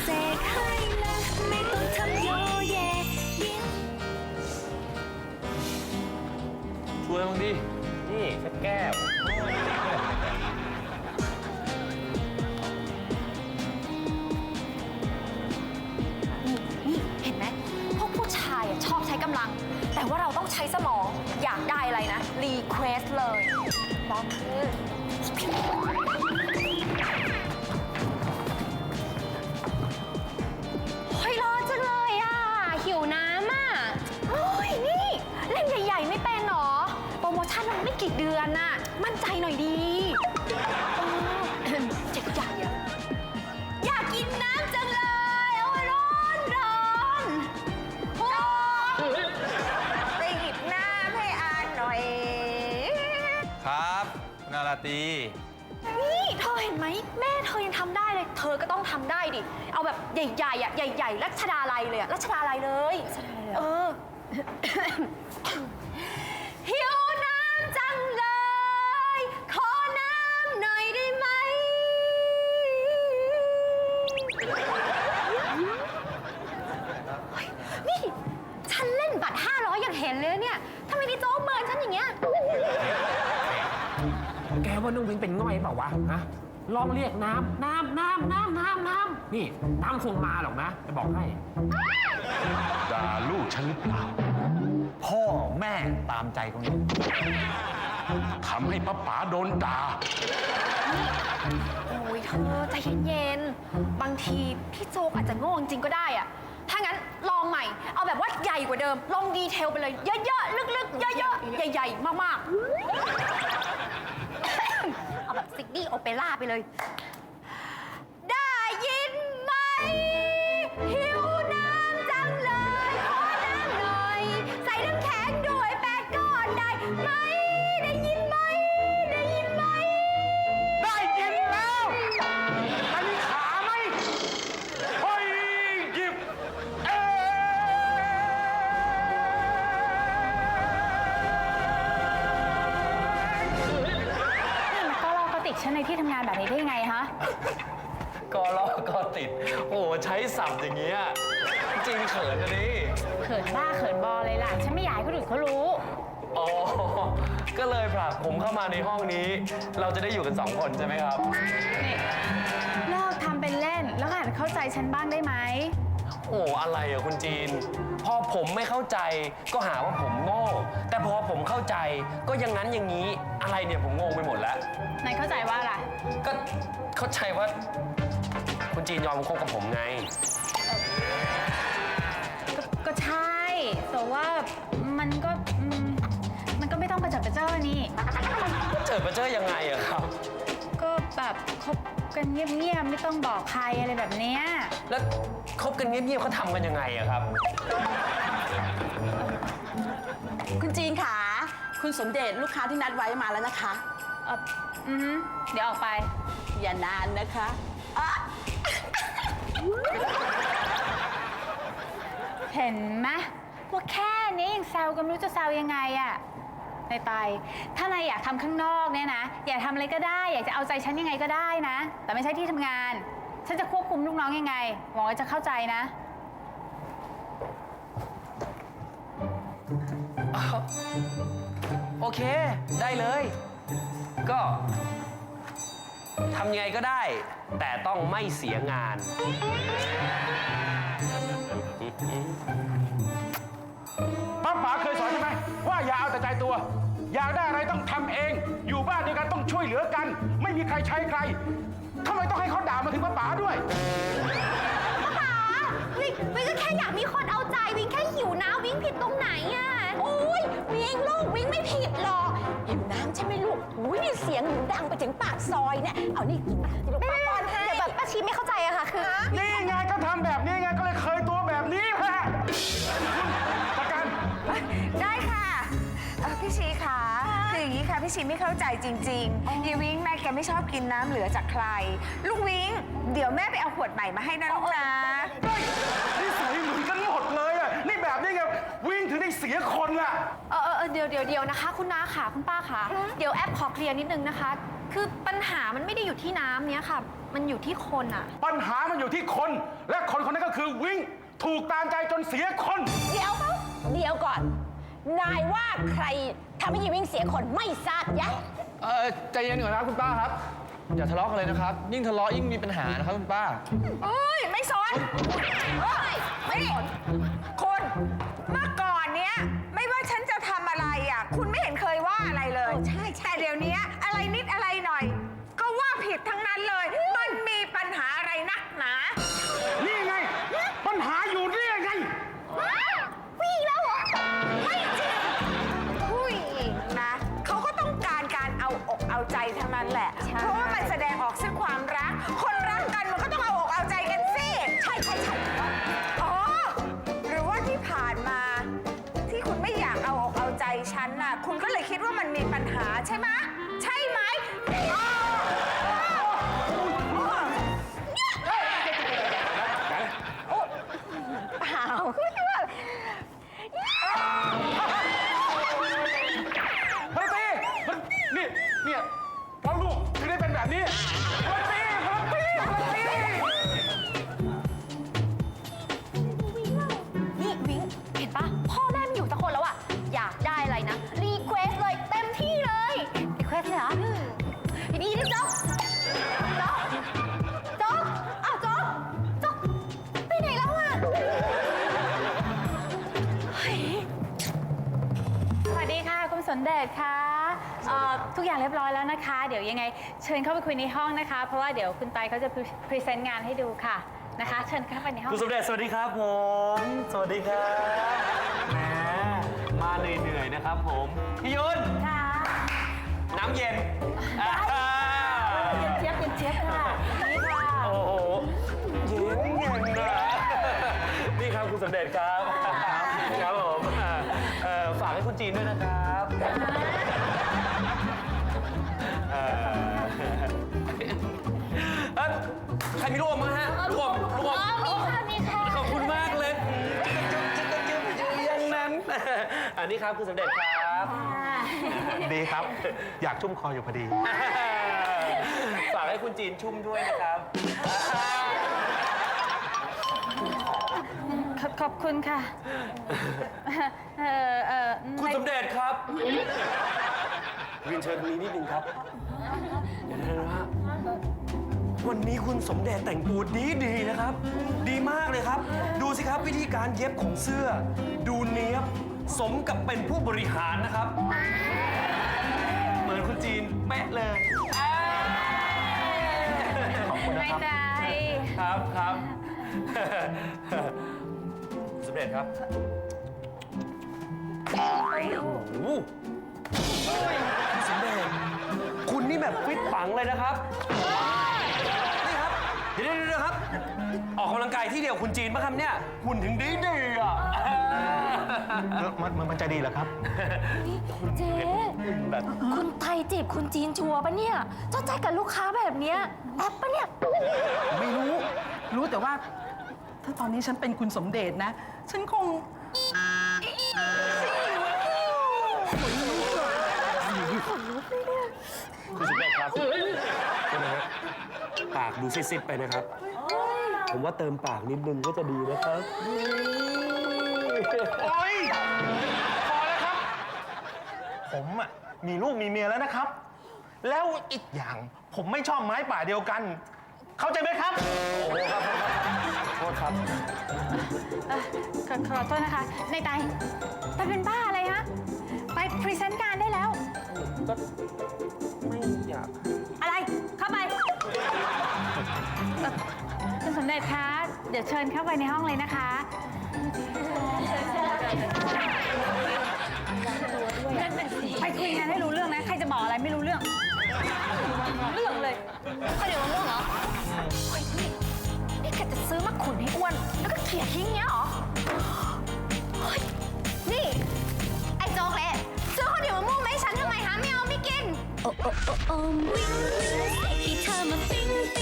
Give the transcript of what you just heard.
เสกให้ละไม่ต้องทำโยเยยิ้มช่วยบ้างดิ นี่สักแก้วนี่เห็นไหมพวกผู้ชายอะชอบใช้กำลัง แต่ว่าเราต้องใช้สมอง อยากได้อะไรนะ รีเควสเลยลองคือ กี่เดือนน่ะ มั่นใจหน่อยดีเออเจ็ดใหญ่อะอยากกินน้ำจังเลยโอ้ยร้อนร้อนโอ้ยไปหยิบน้ำให้อานหน่อย ครับคุณอาราตรีนี่เธอเห็นไหมแม่เธอยังทำได้เลย เธอก็ต้องทำได้ดิ เอาแบบใหญ่ๆอะใหญ่ๆรัชดาลัยเลยอะรัชดาลัยเลยรัชดาลัยเออ หิว เฮ้ยนี่ฉันเล่นบัตร 500อย่างเห็นเลยเนี่ยทำไมนี่โจ๊กเมินฉันอย่างเงี้ย แกว่าน้องวิงเป็นง่อยเปล่าวะฮะลองเรียกน้ำน้ำน้ำน้ำน้ำน้ำนี่น้ำคงมาหรอกนะจะบอกให้ ด่าลูกฉันหรือเปล่า พ่อแม่ตามใจตรงนี้ ทำให้ป้าป๋าโดนด่าโอ้ ยเธอใจเย็นๆ บางทีพี่โจ๊กอาจจะโง่จริงๆก็ได้อะถ้างั้นลองใหม่ เอาแบบว่าใหญ่กว่าเดิม ลองดีเทลไปเลย เยอะๆ ลึกๆ เยอะๆ ใหญ่ๆ มากๆ เอาแบบซิกนี่โอเปร่าไปเลย ติกฉันในที่ทำงานแบบนี้ได้ยังไงฮะ กอล้อก็ติด โอ้โหใช้สับอย่างเงี้ยจริงเขินนะนี่เขินบ้าเขินบอเลยล่ะ ฉันไม่อยากให้คนอื่นเขารู้ อ๋อ ก็เลยผลักผมเข้ามาในห้องนี้ เราจะได้อยู่กันสองคนใช่ไหมครับเลิกทำเป็นเล่น แล้วหัดเข้าใจฉันบ้างได้ไหม โอ้อะไรอะคุณจีน พอผมไม่เข้าใจก็หาว่าผมโง่ แต่พอผมเข้าใจก็อยังงั้นอย่างนี้ อะไรเนี่ยผมงงไปหมดแล้ว นายเข้าใจว่าอะไรก็เข้าใจว่า คุณจีนยอมคบกับผมไง ก็ก็ใช่ แต่ว่ามันก็อืมมันก็ไม่ต้องประจับประเจ้านี่ เจอมาเจอยังไงอะครับ ก็แบบคบกันเงียบๆ ไม่ต้องบอกใครอะไรแบบเนี้ยแล้วคบกันเงียบๆเขาทำกันยังไงอะครับ คุณจีนขา คุณสมเด็จลูกค้าที่นัดไว้มาแล้วนะคะ เอออือหือเดี๋ยวออกไป อย่านานนะคะอะเห็นไหมว่าแค่นี้ยังแซวกันไม่รู้จะแซวยังไงอะในไตถ้านายอยากทำข้างนอกเนี่ยนะ อยากทำอะไรก็ได้ อยากจะเอาใจฉันยังไงก็ได้นะ แต่ไม่ใช่ที่ทำงาน ฉันจะควบคุมลูกน้องยังไง หวังว่าจะเข้าใจนะ โอเค ได้เลย ก็ทำยังไงก็ได้ แต่ต้องไม่เสียงาน ป้าป๋าเคยสอนใช่ไหมว่าอย่าเอาแต่ใจตัว อยากได้อะไรต้องทำเอง อยู่บ้านเดียวกันต้องช่วยเหลือกัน ไม่มีใครใช้ใครทำไมต้องให้เขาด่ามาถึงป้าป๋าด้วย ยวิงลูกวิงไม่ผิดหรอกหิวน้ำใช่ไหมลูกอุ้ยนี่เสียงหนูดังไปถึงปากซอยเนี่ยเอานี่กินนะที่ลูกป้าป้อนให้เดี๋ยวแบบป้าชีไม่เข้าใจอะค่ะคือนี่ไงก็ทำแบบนี้ไงก็เลยเคยตัวแบบนี้แหละประกัน ได้ค่ะเออพี่ชีคะคืออย่างนี้ค่ะพี่ชีไม่เข้าใจจริงๆยีวิ้งแม่แกไม่ชอบกินน้ำเหลือจากใคร ลูกวิ้งเดี๋ยวแม่ไปเอาขวดใหม่มาให้นะลูกนะ นิสัยเหมือนกันหมดเลยอะ นี่แบบนี้ไงวิ่งถึงได้ เสียขคนล่ะ เออเออเออเดี๋ยวเดี๋ยวเดี๋ยวนะคะ คุณน้าค่ะคุณป้าค่ะ เดี๋ยวแอปขอเคลียร์นิดนึงนะคะ คือปัญหามันไม่ได้อยู่ที่น้ำเนี้ยค่ะ มันอยู่ที่คนอะปัญหามันอยู่ที่คน และคนคนนั้นก็คือวิงถูกตามใจจนเสียคน เดี๋ยวเดี๋ยวก่อน นายว่าใครทำให้ยีวิ่งเสียคนไม่ทราบยะ เออใจเย็นก่อนนะครับคุณป้าครับ อย่าทะเลาะกันเลยนะครับ ยิ่งทะเลาะยิ่งมีปัญหานะครับคุณป้า เอ้ย ไม่สนเอ้ยไม่สนคุ อ่อทุกอย่างเรียบร้อยแล้วนะคะ เดี๋ยวยังไงเชิญเข้าไปคุยในห้องนะคะ เพราะว่าเดี๋ยวคุณไตเขาจะพรีเซนต์งานให้ดูค่ะนะคะ เชิญเข้าไปในห้อง คุณสมเด็จสวัสดีครับผม สวัสดีครับแหมมาเหนื่อยๆนะครับผมพี่ยุนค่ะ น้ำเย็นอ่าเย็นเจี๊ยบเย็นเจี๊ยบค่ะนี่ค่ะโอ้โหเย็นเย็นนะนี่ครับคุณสมเด็จครับครับผมอ่าเอ่อฝากให้คุณจีนด้วยนะครับเอย่างนั้นอันนี้ครับคุณสมเด็จครับดีครับ อยากชุ่มคออยู่พอดี ฝากให้คุณจีนชุ่มด้วยนะครับ ขอบขอบคุณค่ะ เออเออคุณในสมเด็จครับเรียนเชิญตรงนี้นิดนึงครับเดี๋ยวนะฮะ วันนี้คุณสมเด็จแต่งตัวดีดีๆนะครับ ดีมากเลยครับ ดูสิครับวิธีการเย็บของเสื้อ ดูเนี้ยบสมกับเป็นผู้บริหารนะครับ เหมือนคุณจีนเป๊ะเลยขอบคุณนะไม่ครับได้ครับครับสมเด็จครับโอ้โหสมเด็จคุณนี่แบบฟิตปังเลยนะครับ เดียวคุณจีนปะครับเนี่ยหุ่นถึงดีดีอะมันมันจะดีเหรอครับ เจ๊แบบคุณไทยจีบคุณจีนชัวร์ปะเนี่ยเจ้าใจกับลูกค้าแบบเนี้ยแอปปะเนี่ย ไม่รู้ รู้แต่ว่า ถ้าตอนนี้ฉันเป็นคุณสมเด็จนะ ฉันคงคุณสมเด็จครับเป็นไงฮะปากดูซิดๆไปนะครับ ผมว่าเติมปากนิดนึงก็จะดีนะครับโอ๊ยพอแล้วครับ ผมอะมีลูกมีเมียแล้วนะครับ แล้วอีกอย่างผมไม่ชอบไม้ป่าเดียวกัน เข้าใจไหมครับ โทษครับ เอ่อขอขอโทษนะคะ ในไตไตเป็นบ้าอะไรฮะ ไปพรีเซนต์งานได้แล้ว ก็ไม่อยาก อะไร มเด็จคะ เดี๋ยวเชิญเข้าไปในห้องเลยนะคะ ไปคุยงานให้รู้เรื่องนะ ใครจะบอกอะไรไม่รู้เรื่อง เรื่องเลยข้าวเหนียวมะม่วงเหรอเฮ้ยนี่นี่แกจะซื้อมาขุนให้อ้วน แล้วก็เขี่ยทิ้งเงี้ยเหรอเฮ้ยนี่ ไอ้โจ๊กเละซื้อข้าวเหนียวมะม่วงมาให้ฉันทำไมหาไม่เอาไม่กิน โอ้โอ้โอ้โอ้วิ่งวิ่งใส่ที่เธอมาปิ๊งปิ๊ง